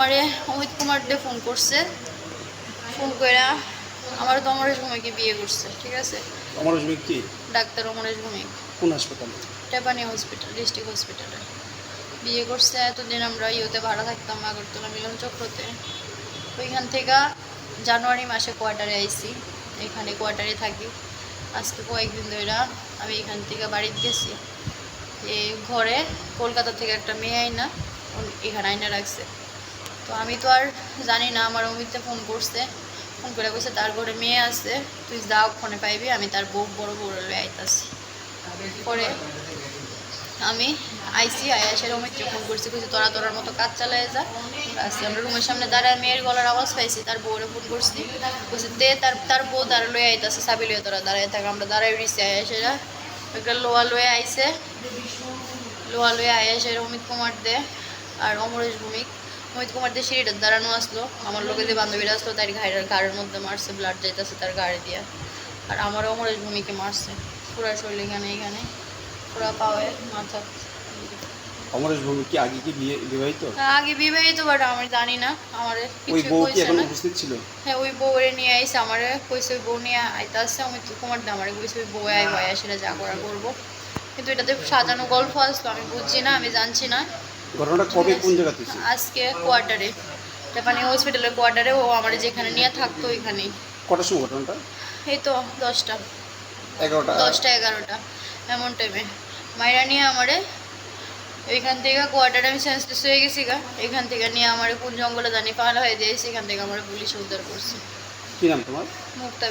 আমারে অমিত কুমার দে ফোন করছে। ফোন করে আমার তো অমরেশ ভূমিকে বিয়ে করছে ঠিক আছে? আমার আসবে কি? ডাক্তার অমরেশ ভূমিক। কোন হাসপাতালে? টেপানি হসপিটাল ডিস্ট্রিক্ট হসপিটালে। বিয়ে করছে এতদিন আমরা ইয়েতে ভাড়া থাকতাম আগরতলা মিলন চক্রতে। ওইখান থেকে জানুয়ারি মাসে কোয়ার্টারে আইছি এখানে কোয়ার্টারে থাকি। আজকে কয়েকদিন ধরে আমি এখান থেকে বাড়িতে গেছি। এই ঘরে কলকাতা থেকে একটা মেয়ে আইনা এখানে আইনা রাখছে। তো আমি তো আর জানি না, আমার অমিতে ফোন করছে। ফোন করে বলছে তার ঘরে মেয়ে আছে, তুই যাও, ফোনে পাইবি, আমি তার বউ, বড় বড় আইতাছি। পরে আমি আইসি আয়াসের অমিতকে ফোন করছি কিছু তোরা তোরার মতো কাজ চালায় যা। আসছি আমরা রুমের সামনে দাঁড়ায় মেয়ের গলার আওয়াজ পাইছি, তার বউরে ফোন করছি। বলছি দে তার তার বউ দাঁড়া লয়ে আইতাছে সাবি লয়ে তোরা দাঁড়ায় থাক, আমরা দাঁড়ায় রইছি। আয়াসেরা একটা লোয়া লয়ে আইছে। লোয়া লয়ে আয়াসের অমিত কুমার দে আর অমরেশ ভূমিক। অমিত কুমার দে সিঁড়িটার দাঁড়ানো আসলো আমার লোকে যে বান্ধবীরা আসলো তার ঘাড়ের ঘাড়ের মধ্যে মারছে ব্লাড যাইতেছে তার গাড়ি দিয়ে। আর আমার অমরেশ ভূমিকে মারছে। পুরা শরীর এখানে এখানে। পুরা পাওয়ে মাথা। অমরেশ ভূমি কি আগে কি বিয়ে বিবাহিত? আগে বিবাহিত বাট আমি জানি না। আমার ওই বউ কি এখন উপস্থিত ছিল? হ্যাঁ ওই বউরে নিয়ে আইসে আমারে কইছে ওই বউ নিয়ে আইতে আসছে অমিত কুমার দা আমারে কইছে ওই বউ আইব আয়া সেটা যা করা করব। কিন্তু এটাতে সাজানো গল্প আসলো আমি বুঝছি না আমি জানছি না। ঘটনাটা কবে কোন জায়গা থেকে? আজকে কোয়ার্টারে জাপানি হসপিটালের কোয়ার্টারে ও আমার যেখানে নিয়ে থাকতো ওইখানেই। কটার সময় ঘটনাটা? এই তো দশটা। এগারোটা। দশটা এগারোটা এমন টাইমে মাইরা নিয়ে আমারে ওইখান থেকে কোয়ার্টারে আমি সেন্সলেস হয়ে গেছি গা। এখান থেকে নিয়ে আমার কোন জঙ্গলে জানি পাহাড় হয়ে দিয়েছি এখান থেকে আমার পুলিশ উদ্ধার করছে। কি নাম তোমার? মুক্তা